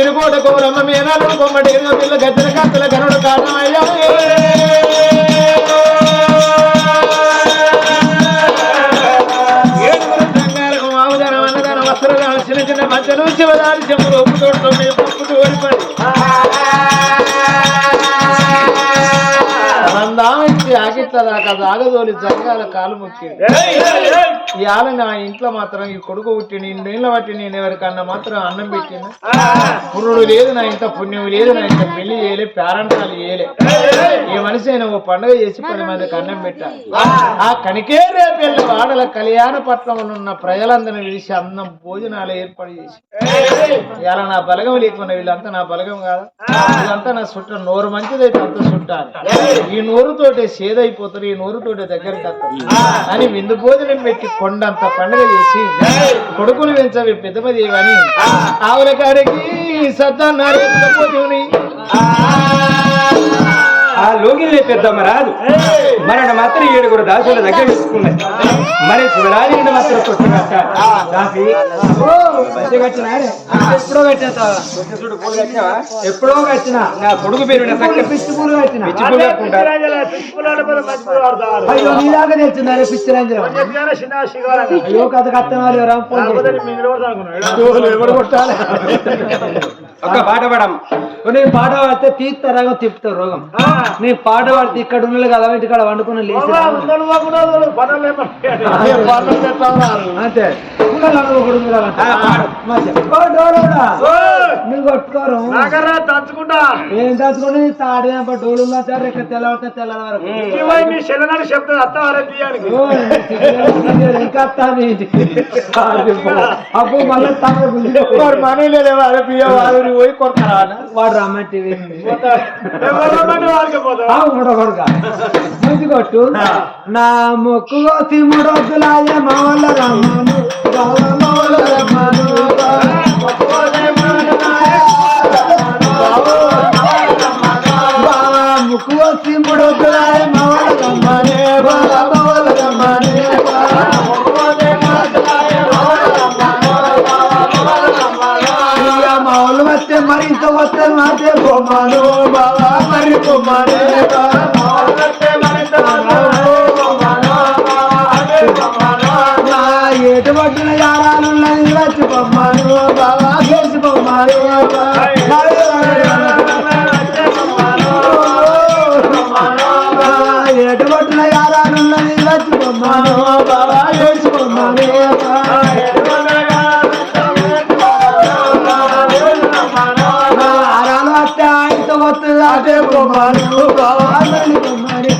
తిరుగోడ పెట్టిన కోరమ్మ మీనాలు కొమ్మడి పిల్ల గద్దెల కత్తల గనుడు కారణమయ్యా. ఏడుగురు సంగాలకు మావుదనం అన్నదానం చిన్న చిన్న మధ్యలో శివదారి మందామిచ్చి ఆకిట్లదాకా దాగదోలి జంగాల కాలు ముక్కింది. ఇవాళ నా ఇంట్లో మాత్రం ఈ కొడుకు పుట్టి నేను నీళ్ళ పట్టి నేను ఎవరికన్నా మాత్రం అన్నం పెట్టిన పురుడు లేదు నా ఇంత పుణ్యం లేదు నా ఇంత పెళ్ళి చేయలే పేరంటాలు చేయలే. ఈ మనిషి అయినా ఓ పండుగ చేసి పది మందికి అన్నం పెట్టాలి. ఆ. కనికే రేపెళ్ళి వాడల కళ్యాణ పట్నంలో ఉన్న ప్రజలందరిని పిలిచి అన్నం భోజనాలు ఏర్పాటు చేసి. ఇలా నా బలగం లేకుండా వీళ్ళంతా నా బలగం కాదా? వీళ్ళంతా నా చుట్ట నోరు మంచిదైతే అంత చుట్టాలి ఈ నోరుతోటే సేదైపోతారు ఈ నోరుతోటే దగ్గరికి వస్తారు అని విందు భోజనం పెట్టి కొండంత పండుగ చేసి కొడుకులు పెంచవి పెద్దమది అని ఆవుల కాడికి సత్తాన్నారు పోతుని. ఆ లోగిల్లే పెద్దమ్మ రాదు? మరణ మాత్రం ఏడుగురు దాసుల దగ్గర పెట్టుకున్నది మరి శివరాజు మాత్రం దాసి వచ్చినారే? ఎప్పుడో కట్టినావా ఎప్పుడో కట్టిన నా కొడుకు పేరు పిచ్చి పూలు కట్టిన? అయ్యో నీలాగా అయ్యో కథ కత్తనాలు. ఎవరు కొట్టాలి? ఒక పాట పడమ్మ. నేను పాట పాడితే తీస్తారాగో తిప్పుతావు రోగం. నేను పాట పాడితే ఇక్కడ ఉన్నది కదా ఇక్కడ వండుకున్న లేచి అంతే. నువ్వు కొట్టుకోరు. తాడే డోలు సార్? ఇక్కడ తెల్లవారితే తెల్లవారి వరకు. ఇంకా మళ్ళీ తమ గుండె వాడు మనీలే లేవు అదే బియ్యం వాడు పోయి కొడతారా? వాడు పోతావా? కొడుక మంచి కొట్టు. నా మొక్కు రమ్మను. ముక్కు మావల్ల రమ్మనే. బావ మావల్ల రమ్మనే. మరింత వస్తే మరి ఇంత వస్తే బొమ్మను బావా మరి బొమ్మనే నా ఏటు పట్టిన యారాలున్నది వచ్చి బొమ్మను బాబా చేసి బొమ్మను ఏటు పట్టిన యారాలున్నది వచ్చి బొమ్మను బాబా చేసి బొమ్మనే ఆయనతో వస్తుంది అదే బొమ్మను బావా మరి బొమ్మనే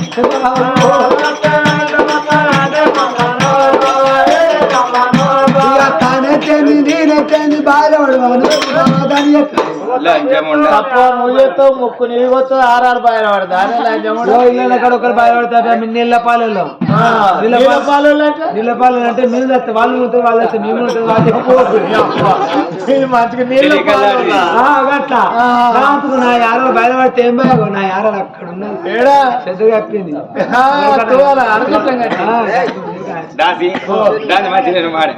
దాని తప్ప ముయ్యతో ముక్కు నీవొచ్చు ఆరారు బాయన వాడు దాని లంచముడు ఇళ్ళ కాడ ఒకరు భయపడతారు నీళ్ళ పాలలో నీళ్ళ నీళ్ళ పాలు పాలు అంటే? నీళ్ళ పాలు అంటే మీరు తెస్తే వాళ్ళు ఉంటుంది వాళ్ళు తెస్తే మేము ఉంటుంది వాళ్ళు మంచిగా నీళ్ళ ఏం బాగు నా అక్కడ ఉన్నది కప్పింది. దాసి దాని మంచి నేను వాడే.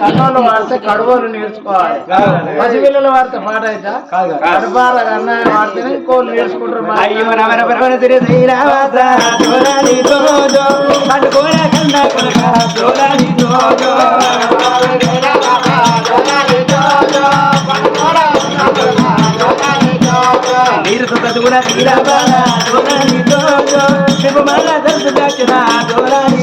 కన్నోళ్ళు వాడితే కడుగోలు నేర్చుకోవాలి. పసి పిల్లలు వాడితే పాట అయితే కడుపాల కన్నా వాడితేనే ఇంకోళ్ళు నేర్చుకుంటారు. అయ్యో రమణ పరమణ సిరి శ్రీరావాస జోరాలి జోజో పట్టుకోల కన్న కొనక జోరాలి జోజో నీరు సుతదుగుణ తీరాబాల జోరాలి జోజో శివమల్ల దర్శ దాచిన జోరాలి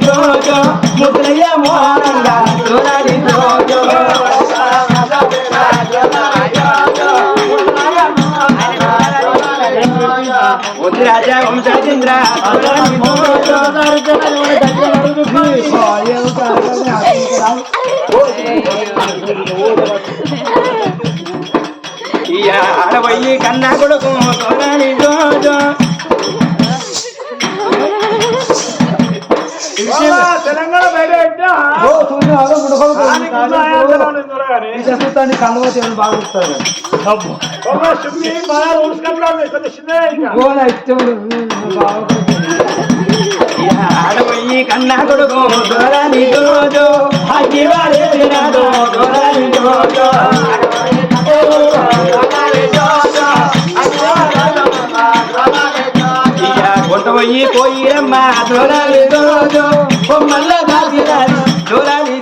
జోజో ముద్రయ్య మోహనంగా జోరాలి జోజో రాజా ఈ ఆడవయ్యి కన్నా కొడుకు జోరాలి జో జో ఇంకా. ఓ నా ఇష్టం బాగా ఆడపోయి కన్నా కొడుకు దొరని జోజో అగ్గి వాడేసినాదో దొరని ఇక పోయి పోయి పోయిరమ్మ దొరని జోజో బొమ్మల్ల దాచినాది దొరని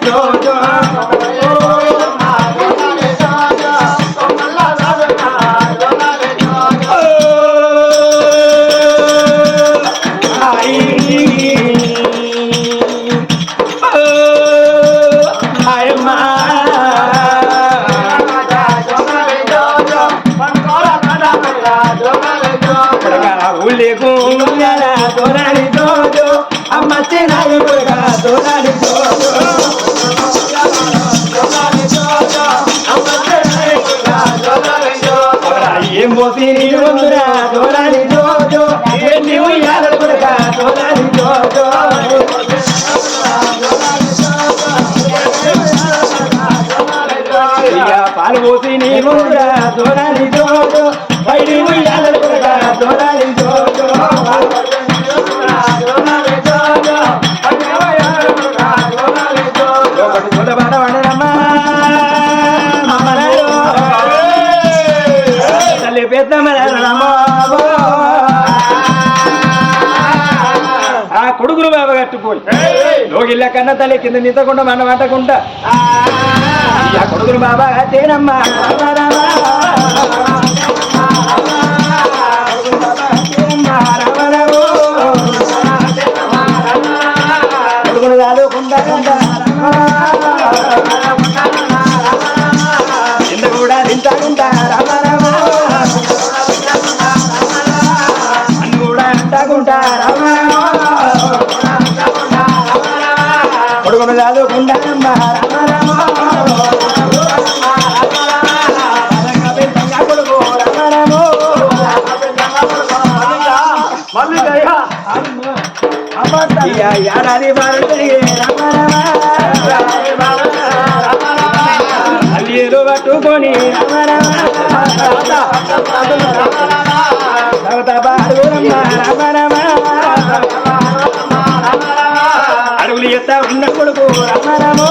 కట్టుకోని లోగిళ్ళ కన్న తల్లి కింద నింతకుండా మన వంటకుండా కొడుకులు బాబా తేనమ్మా. కొడుకులు కాదుకుండా కింద అడుగులు ఎత్త ఉన్న కొడుకు రామారామో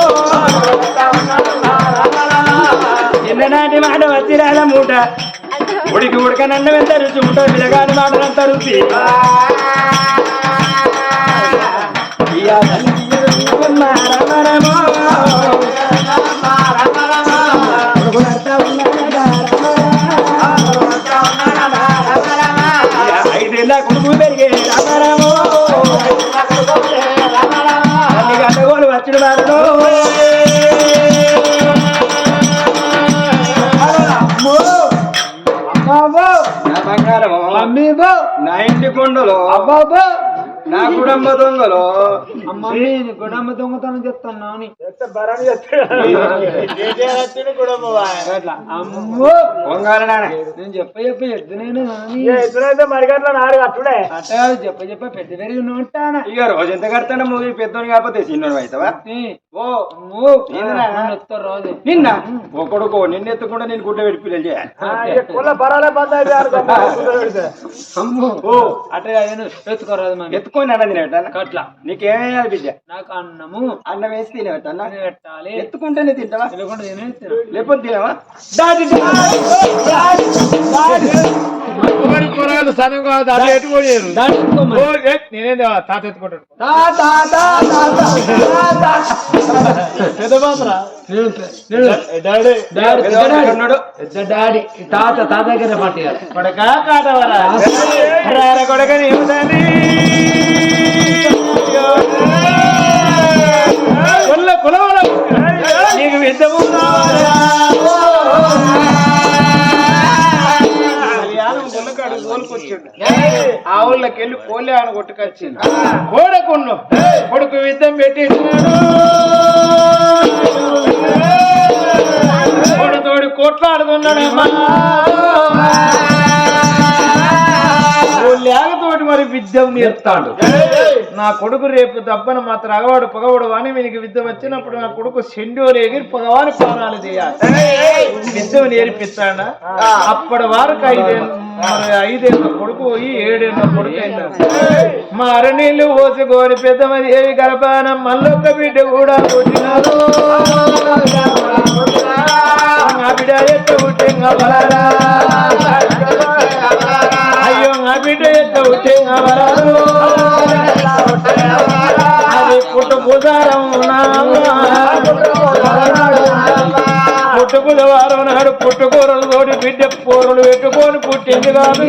ఎన్ననాటి మాట వచ్చిరాల మూట ఉడికి ఉడక నన్ను ఎంత రుచి ఉంటా పిల్లగాని మాటలంత రుచి రమరమో ఐదేళ్ళ కొడుకు పెరిగే రామారామో గడ్డగోలు వచ్చుడు వారు నా నా ఇంటి కొండలో అబ్బాబో నా కుటుంబ దొంగలో. మమ్మీ గుడమ్మ దొంగతనం చెప్తాను అని అమ్మో. పొంగాల నేను చెప్ప చెప్ప ఎద్దునైనా కానీ ఏ ఎదురైతే మరిగట్ల నాడు అట్టుడే. అట్ట చెప్ప చెప్ప పెద్ద పెరిగి ఉంటానా ఇక రోజు ఎంత కడతాడో మూవీ పెద్దోని కాకపోతే చిన్నోడు అవుతావా ఓ. రోజు. నిన్న. ఓ కొడుకో నిన్న ఎత్తుకుంటే నేను గుడ్డ పెట్టి పిల్లలు చేయాలి. పెడితే అమ్మో. ఓ అట్ట ఎత్తుకోరాదు మనం అన్న? తినేట అట్లా నీకేమేయాలి బిడ్డ? నాకు అన్నము అన్నం వేసి తినేవట పెట్టాలి ఎత్తుకుంటేనే తింటావా? తినేస్తాను లేకపోతే తినవా? ఏ, నేనేం? తాత ఎత్తుకుంటాడు. డాడీ. తాత తాత దగ్గర పట్టి కొడక కాటవరా? రార కొడక నీవు తండ్రి నీకు తోలుకొచ్చిండు ఆ వెళ్ళి కోళ్ళే అని కొట్టుకొచ్చిండు. కోడకున్ను కొడుకు విద్యం పెట్టి తోడి కొట్లాడుతున్నాడమ్మా లేకతోటి మరి విద్యం నేర్పుతాడు. నా కొడుకు రేపు దబ్బన మాత్రం అగవాడు పగవాడు వాని వీనికి విద్య వచ్చినప్పుడు నా కొడుకు సెండోలు ఎగిరి పగవాని ప్రాణాలు తీయాలి విద్య నేర్పిస్తాడా? అప్పటి వరకు ఐదేళ్ళు మరి ఐదేళ్ళ కొడుకు పోయి ఏడేళ్ళ కొడుకు అయినాడు మా అరణీళ్ళు పోసుకోని పెద్దమది ఏవి గర్భాన మల్లొక్క బిడ్డ కూడా పుట్టినారు ఆ. బిడ్డ. అయ్యో ఆ బిడ్డ అది పుట్టు బుధారం పుట్టు బుధవారం నాడు పుట్టుకూరలు తోటి బిడ్డ కూరలు పెట్టుకొని పుట్టింది కాదు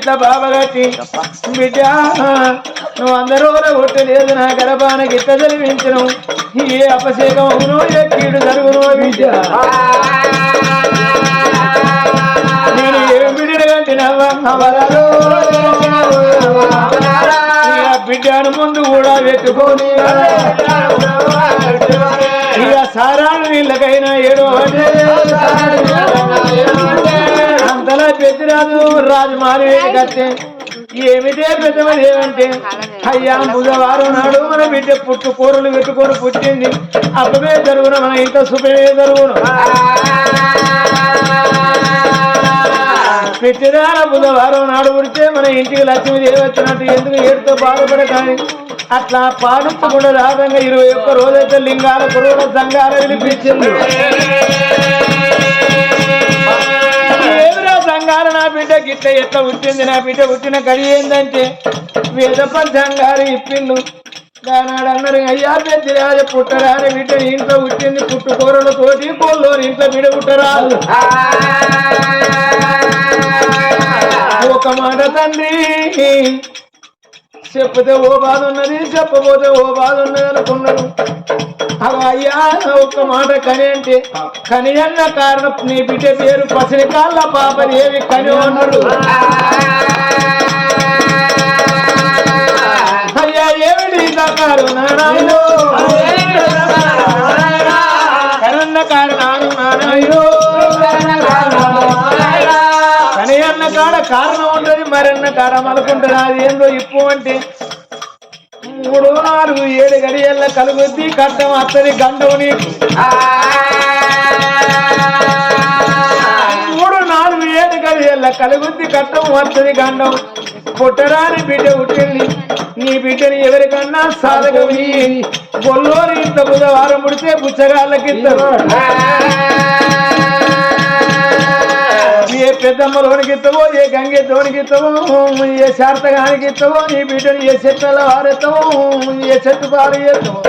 ఎట్లా గిట్ల బాబగట్టి బిడ్డ నువ్వు అందరూ కొట్టలేదు నా గర్భాన గిట్ల చదివించను ఏ అపశేకం అవును ఏ కీడు జరుగును బిడ్డ. నేను ఏం బిడ్డ కంటినవరాలు బిడ్డను ముందు కూడా పెట్టుకొని ఇక సారాను నీళ్ళకైనా ఏడో అంటే అంతలా పెద్దరాజు రాజు మారి కట్టే ఏమిటే పెద్దమది ఏమంటే? అయ్యా బుధవారం నాడు మన బిడ్డ పుట్టు కూరలు పెట్టుకొని పుట్టింది. అప్పమే జరుగున మన ఇంత శుభమే జరుగును. పెట్టిదాన బుధవారం నాడు పుడితే మన ఇంటికి లక్ష్మీదేవి వచ్చినట్టు ఎందుకు ఏడుతో బాధపడకాని అట్లా పాలించకుండా రాదంగా ఇరవై ఒక్క రోజైతే లింగాల కురువుల సంఘాల వినిపించింది గిట్ట ఎట్లా పుట్టింది నా బిడ్డ పుట్టిన గడి ఏందంటే వేద పంచాంగాలు ఇప్పిండు. దానాడు అన్నారు అయ్యా పెద్దిరాజ పుట్టరాని బిడ్డ ఇంట్లో పుట్టింది పుట్టుకూరలతోటి కోళ్ళు ఇంట్లో బిడ్డ పుట్టరాదు. ఒక మాట తండ్రి చెప్తే ఓ బాధ ఉన్నది చెప్పబోతే ఓ బాధ ఉన్నది అనుకున్నాడు. అయ్యా ఒక్క మాట కని అంటే కని అన్న కారణం నీ బిడ్డ పేరు పసిడి కాళ్ళ పాపని ఏమి కని అన్నాడు. అయ్యా ఏమిటి కారు నారాయణ కారణాలు నారాయణ కని అన్న కాడ కారణం ఉంటుంది మరన్న కాడ మలుకుంటది అది ఏందో ఇప్పు అంటే. మూడు నాలుగు ఏడు గడియల్ల కలుగుద్ది కట్టం అత్తది గండవు నీకు మూడు నాలుగు ఏడు గడియల్ల కలుగుద్ది కట్టం వత్తది గండం. పుట్టరాని బిడ్డ పుట్టింది నీ బిడ్డని ఎవరికన్నా సాధకవి బొల్లోని ఇంత బుధవారం పుడితే బుచ్చగాళ్ళకిద్దరు. ఇద్దరు పెద్దమ్మలోనికి ఇస్తావో ఏ గంగెత్తోనికి ఇస్తావో ఏ శార్తగానికి ఇస్తావో నీ బిడ్డని ఏ చెట్ల వారెత్తావో ఏ చెట్టు పారు ఎత్తావో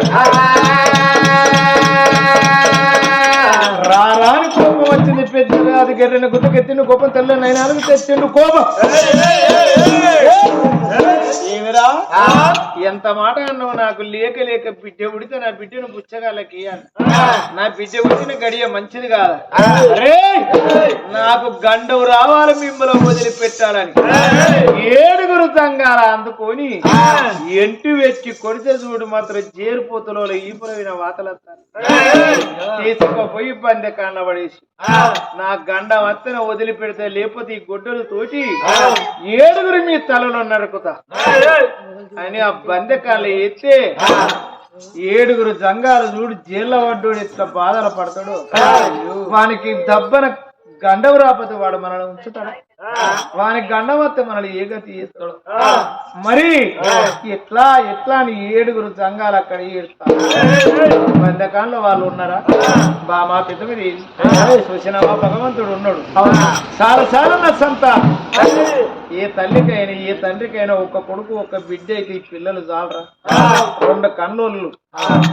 రారాని కోపం వచ్చింది పెద్దగా అది గెర్రెన గుద్దకెత్తిండు కోపం తెల్లని అయినా తెచ్చిండు కోపం ఏమిరా ఎంత మాట అన్నావు? నాకు లేక లేక బిడ్డ ఉడితే నా బిడ్డను పుచ్చగాలకి నా బిడ్డ ఉడిచిన గడియ మంచిది కాదా? అరే! నాకు గండవు రావాలి మిమ్మల్ని వదిలిపెట్టాలని. ఏడుగురు సంఘాల అందుకొని ఎంటు వెచ్చి కొడితే చూడు మాత్రం జేరుపోతులో ఈపురవిన వాతలత్తారు తీసుకుపోయి పందె కన్నబడేసి నా గండ వత్తన వదిలిపెడితే లేకపోతే ఈ గొడ్డలు తోటి ఏడుగురు మీ తలలో నరుకుతా. అని ఆ బందె కాళ్ళ ఎత్తే ఏడుగురు జంగాలు చూడు జైల్లో పడ్డాడు ఇట్లా బాధలు పడతాడు. వానికి దబ్బన గండం రాకపోతే వాడు మనల్ని ఉంచుతాడు? వానికి గండం వస్తే మనల్ని ఏ గతి చేస్తాడు మరి ఎట్లా ఎట్లా అని ఏడుగురు జంగాలు అక్కడ ఏడుస్తారు? బంధకాల్లో వాళ్ళు ఉన్నారా? బా మా పెద్ద మీద చూసినావా? భగవంతుడు ఉన్నాడు. చాలా చాలా నా సంత. ఏ తల్లికైనా ఏ తండ్రికైనా ఒక కొడుకు ఒక బిడ్డ అయితే ఈ పిల్లలు చాలరా? రెండు కన్నులు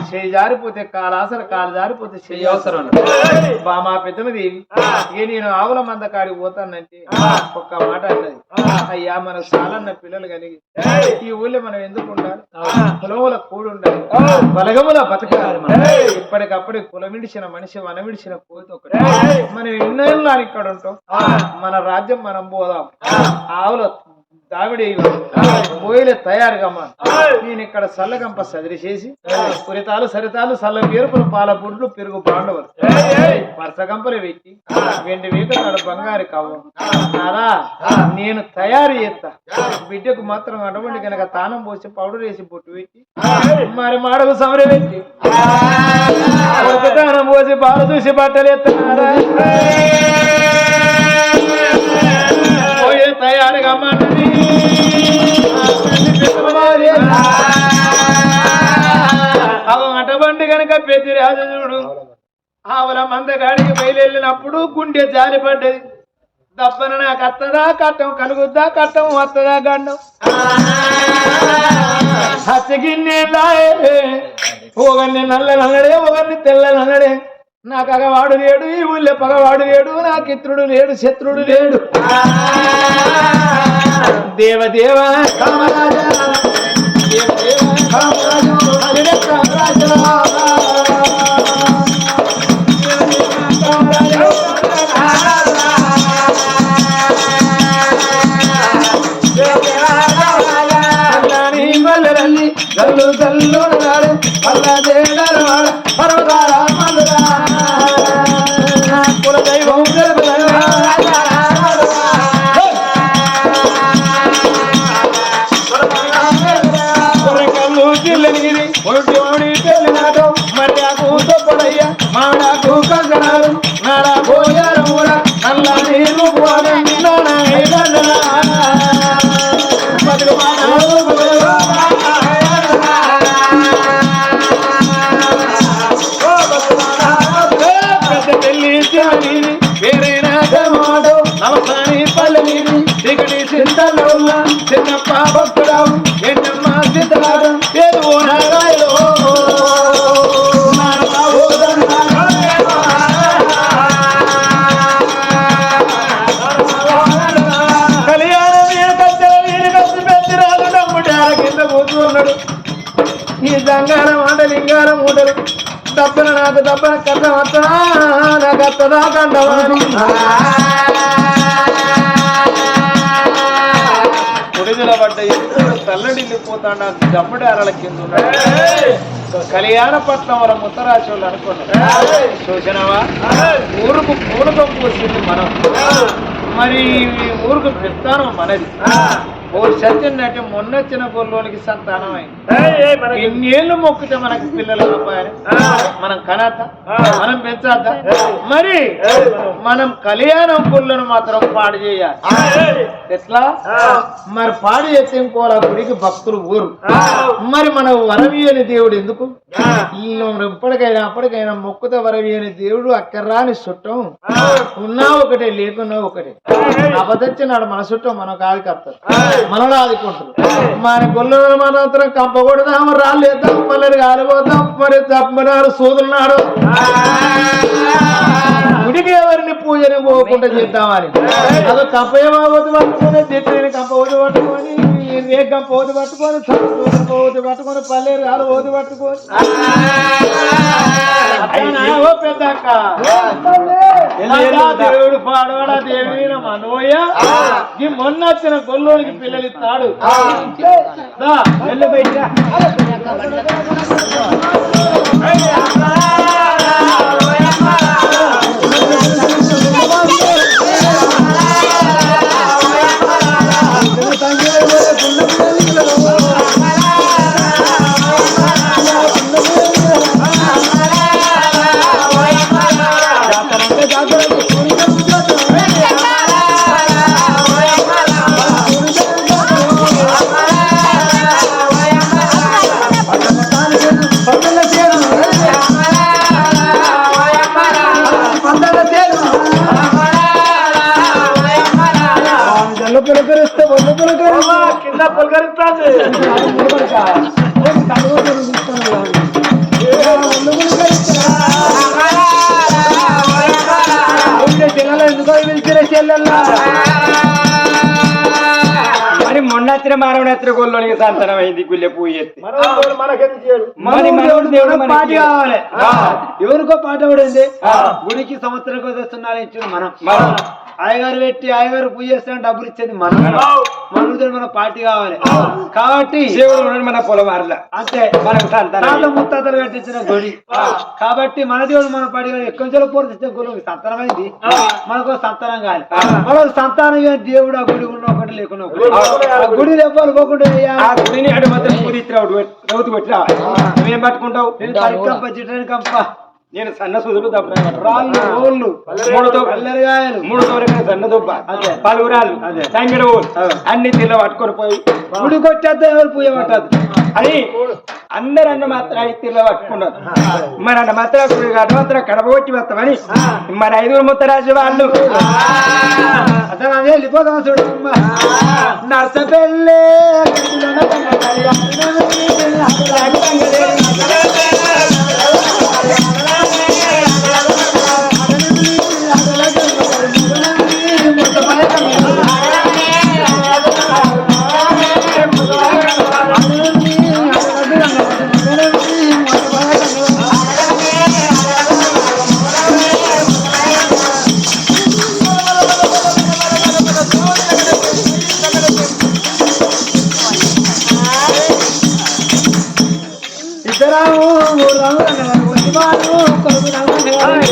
చేయి జారిపోతే కాలాసర కాలు జారిపోతే చెయ్యి అవసరం బా మా పెద్దమది ఏ? నేను ఆవుల మంద కాడికి పోతానంటే ఒక్క మాట అన్నది అయ్యా మనకు చాలన్న పిల్లలు కలిగి ఈ ఊళ్ళో మనం ఎందుకు ఉండాలి? కులముల కూడి ఉండాలి. బలగముల బతకాలి మనం. ఇప్పటికప్పుడు కులమిడిచిన మనిషి వనమిడిచిన కోతి ఒకటి. మనం ఎన్నేళ్ళు ఇక్కడ ఉంటాం. మన రాజ్యం మనం పోదాం. ఆవుల దావిడి తయారుగమ్మా నేను ఇక్కడ సల్లగంప సదిరి చేసి పురితాలు సరితాలు సల్ల పేరుపులు పాల పుడ్లు పెరుగు పాండవులు వరుస గంపలు పెట్టి వెండి వీకతాడు బంగారు కవ్వం నారా నేను తయారు చేస్తా బిడ్డకు మాత్రం అటువంటి కనుక తానం పోసి పౌడర్ వేసి బొట్టు పెట్టి మరి మాడకు సమర పెట్టి తానం పోసి బాలు చూసి బట్టలు ఎత్తున్నారా తయారుగా అమ్మన్నది అవ అటబండి గనక పెద్ది చూడు ఆవుల మందగాడికి బయలువెళ్ళినప్పుడు గుండె జారి పడ్డది. దప్పన నాకు అత్తదా కట్టం కలుగుద్దా కట్టం వత్తదా గండం. హచ్చగిన్నే ఒకరిని నల్ల నల్లడే ఒకరిని తెల్ల నల్లడే. నా పగవాడు లేడు ఈ ఊళ్ళో పగవాడు లేడు నా కిత్రుడు లేడు శత్రుడు లేడు. దేవదేవ కామరాజా దేవదేవ కామరాజా హరిరే కామరాజా అల్లాని మల్లెలల్లి గల్లు గల్లు నాడే దప్పన నాకు దప్పన కథ వత్తనా నాకు అత్తదా కండవాని పొడిదుల పడ్డ ఎప్పుడు తల్లడిల్లిపోతాడు నాకు దమ్ముడారల కింద ఉన్నాడు. కళ్యాణ పట్నం వాళ్ళు అనుకున్నారు. చూసినావా ఊరుకు పూలకం పోసింది మనం. మరి ఊరుకు పెడతాను మనది. ఓ సత్యం అంటే మొన్నొచ్చిన పొల్లోనికి సంతానం అయింది ఎన్నేళ్ళు మొక్కితే మనకి పిల్లలు మనం కనద్దా మనం పెంచద్దా మరి మనం కళ్యాణం పుల్లను మాత్రం పాడు చేయాలి. ఎట్లా? మరి పాడు చేస్తే ఇంకోలా గుడికి భక్తులు ఊరు. మరి మన వరవీయని దేవుడు ఎందుకు? ఇప్పటికైనా అప్పటికైనా మొక్కుత వరవీయని దేవుడు అక్కర్రాని చుట్టం ఉన్నా ఒకటే లేకున్నా ఒకటే. అబద్ధచ్చినాడు మన చుట్టం మన కాదు కప్తారు మనలో ఆదుకుంటారు మన గొల్ల మాత్రం కంపకూడదాం రాలేద్దాం పల్లెలు కాలిపోతాం మరి తప్పనాడు సోదరున్నాడు గుడికి ఎవరిని పూజని పోకుండా చేద్దామని? అది. కంపేమో వద్దు పట్టుకొని చెట్టుని కంప పట్టుకొని కంప వద్దు పట్టుకొని కంప వద్దు పట్టుకొని పల్లెరు కాలు వద్దు పట్టుకొని పెద్దక్క దేవుడు పాడవాడా దేవి మనోయ ఈ మొన్న వచ్చిన గొల్లోనికి పిల్లలు ఇస్తాడు వెళ్ళు మరి మొన్న వచ్చిన మానవుని ఎత్ర గోల్లోనికి సంతానం అయింది గుళ్ళె చేయడు? మరి మనోడు దేవుడు పాట కావాలి. ఎవరికో పాట పడింది గుడికి సంవత్సరం ఇచ్చింది మనం. అయ్యగారు పెట్టి అయ్యగారు పూజ చేస్తాను డబ్బులు ఇచ్చేది మనం. మనతో మన పార్టీ కావాలి. కాబట్టి దేవుడు మన పొలం అంతే. మనకు సంతానం తాత ముత్తాతలు కట్టించిన గుడి. కాబట్టి మన దేవుడు మన పార్టీ ఎక్కువ చెలు పూర్తి ఇచ్చిన గుడి. సంతానమైంది మనకు సంతానం కావాలి. మనకు సంతానం దేవుడు ఆ గుడి ఉన్న ఒకటి లేకుండా ఒకటి. ఆ గుడి దెబ్బలు పోకుండా గుడిని అటు మాత్రం పూరిత్తి రౌతు పెట్టి రావాలి. నువ్వేం పట్టుకుంటావు? నేను తరికంప చిట్టని కంప. నేను సన్న సుదులు రాళ్ళు రోళ్ళు మూడుతో కల్లెరగాయలు మూడు తోరగా సన్న దుబ్బ అదే. పలుగురాలు తంగిడ అన్ని తిల్ల పట్టుకొని పోయి గుడి కొట్టేద్దా ఎవరు పూజ పట్టద్దు అని అందరు అన్న మాత్రం ఐదు తిల్ల పట్టుకున్నారు. మరి అన్న మాత్రం గుడి అన్న మాత్రం కడప కొట్టి వస్తామని మరి ఐదుగురు ముత్త రాజు వాళ్ళు వెళ్ళిపోదాం చూడమ్మా నర్స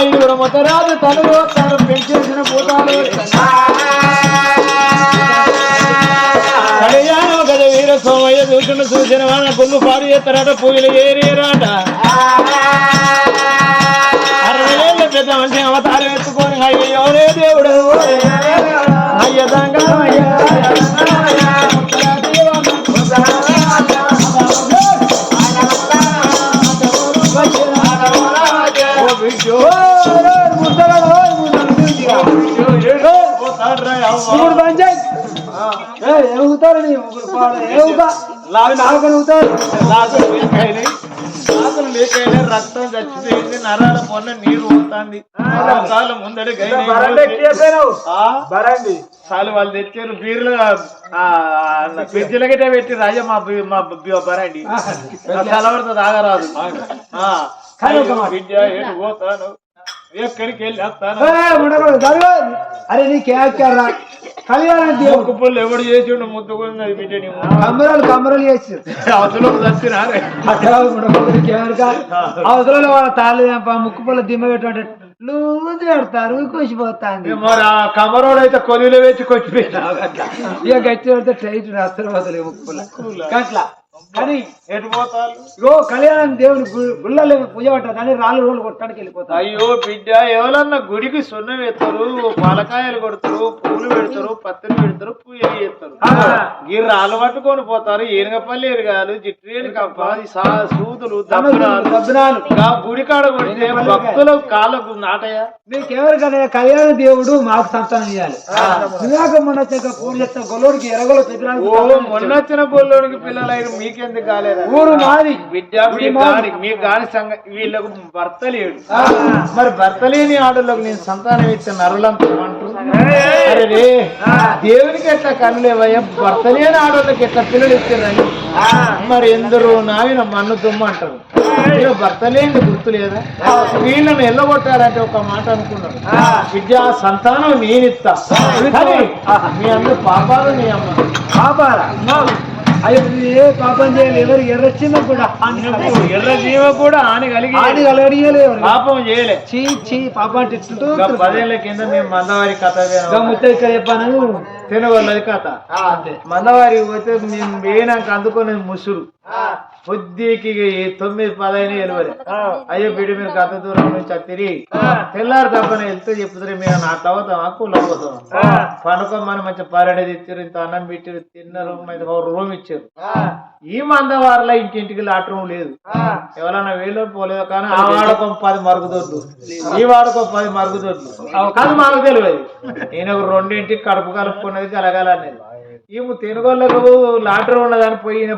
ఐదుగురు మొత్తరాజు తనుగు తను పెంచేసిన భూతాలు కళ్యాణం గద వీర సోమయ్య చూసిన చూసిన వాళ్ళ గొల్లు పాడు చేస్తారట పూజలు ఏరేరాట అరవై ఏళ్ళ పెద్ద మనిషి అవతారం ఎత్తుకొని అయ్యో దేవుడు దేవుడు అయ్యా. మూడు పంచాయత్ ఎగుతారు నీ ఎగుతా లావి నాలుగు ఎగుతారు రక్తం చచ్చిపోయింది నరాల పొన్న నీరు పోతుంది. ముందడి బరండి. చాలు వాళ్ళు తెచ్చారు బీర్లు. ఫ్రిడ్జ్ల గిట్ట పెట్టి రాజా మా మా బరండి. చలవడత తాగరాదు బిడ్డ ఎటు పోతాను. ఎక్కడికి వెళ్ళి వస్తాను అరే నీ కేక్కారా కళ్యాణం దేవుడు పుల్లు ఎవడు చేసిండు బిడ్డ కమ్మరాలు కమ్మరాలు చేసారు అవసరం చచ్చినారే. వాళ్ళ తాళ్ళు ముక్కు పుల్ల దిమ్మ పెట్టుకుంటే లూజు పెడతారు కూసిపోతాంది మరి ఆ కమరోడు అయితే కొలిలో వేసి కొచ్చి పెట్టావు ఇక గట్టి పెడితే టైట్ అసలు వదలే ముక్కు పుల్ల కానీ ఎటు పోతారు? ఇగో కళ్యాణం దేవుని గుళ్ళలో పూజ పట్టదు కానీ రాళ్ళు రోడ్లు కొట్టడానికి వెళ్ళిపోతారు. అయ్యో బిడ్డ ఎవరన్నా గుడికి సున్నం వేస్తారు పలకాయలు కొడతారు పూలు పెడతారు పత్తిని పెడతారు చేస్తారు? గిర్రాలు పట్టుకొని పోతారు. ఏనుగపల్లి ఎరగాలు జిట్రేలు సా- సూదులు దబ్బునాలు దబ్బునాలు గా గుడి కాడ కొడితే భక్తుల కాళ్ళకు నాటయ్యా మీకెవరికైనా కళ్యాణ దేవుడు మాకు సంతానం ఇవ్వాలి నువ్వాక మొన్న గొల్లోడికి ఎరగలో మొన్న వచ్చిన గొల్లోనికి పిల్లలైన మీకెందుకు కాలేదా? ఊరు మాది. బిడ్డ గాని మీ గాని సంగ వీళ్ళకు భర్త లేడు. మరి భర్త లేని ఆడలకు నేను సంతానం ఇచ్చే నరులంతా అరే దేవునికి ఎట్లా కనులేవయ్యా భర్త లేని ఆడోళ్ళకి ఎట్లా పిల్లలు ఇచ్చారని మరి ఎందరో నావిన మన్ను దుమ్మ అంటారు. వీళ్ళు భర్త లేని గుర్తు లేదా వీళ్ళని ఎల్లగొట్టారంటే ఒక మాట అనుకున్నాడు విద్య సంతానం నేనిస్తా మీ అందరు పాపాలు నీ అమ్మ. పాపాలా? అయ్యో నువ్వు ఏ పాపం చేయాలి ఎవరు ఎర్రచ్చిందో కూడా ఎర్ర జీవ కూడా ఆని కలిగి ఆడి అలగడియలే ఎవరు. పాపం చేయలే. చీ చీ పాప అంటే ఇట్లుంటూ ఇంకా పదేళ్ళ కింద మేము మందవారి కథ. ముత్త ఇక్కడ చెప్పాను. తినగొల్లది కథ మందవారికి పోతే మేము వేయనాక అందుకునే ముసురు. ఈ తొమ్మిది పదైన ఎలువరి అయ్యో బిడ్డ మీరు గత దూరం నుంచి తిరిగి తెల్లారు తప్పని వెళ్తే చెప్తారు మీరు నా తవ్వుతాం కూల్ అవుతాం పనుకోమని మంచి పరడది ఇచ్చారు ఇంత అన్నం పెట్టారు తిన్నారు రూమ్ ఇచ్చారు. ఈ మంద వారిలో ఇంటింటికి లాట్ రూమ్ లేదు ఎవరన్నా వేలు పోలేదు కానీ ఆ వాడకో పది మరుగుదొడ్లు. ఈ వాడకో పది మరుగుదొడ్లు. కానీ మాకు తెలియదు. నేను ఒక రెండింటికి కడుపు కలుపుకున్నది కలగాలనేది ఈమె తెనుగోళ్ళకు లాటరీ ఉన్నదని పోయి ఈయన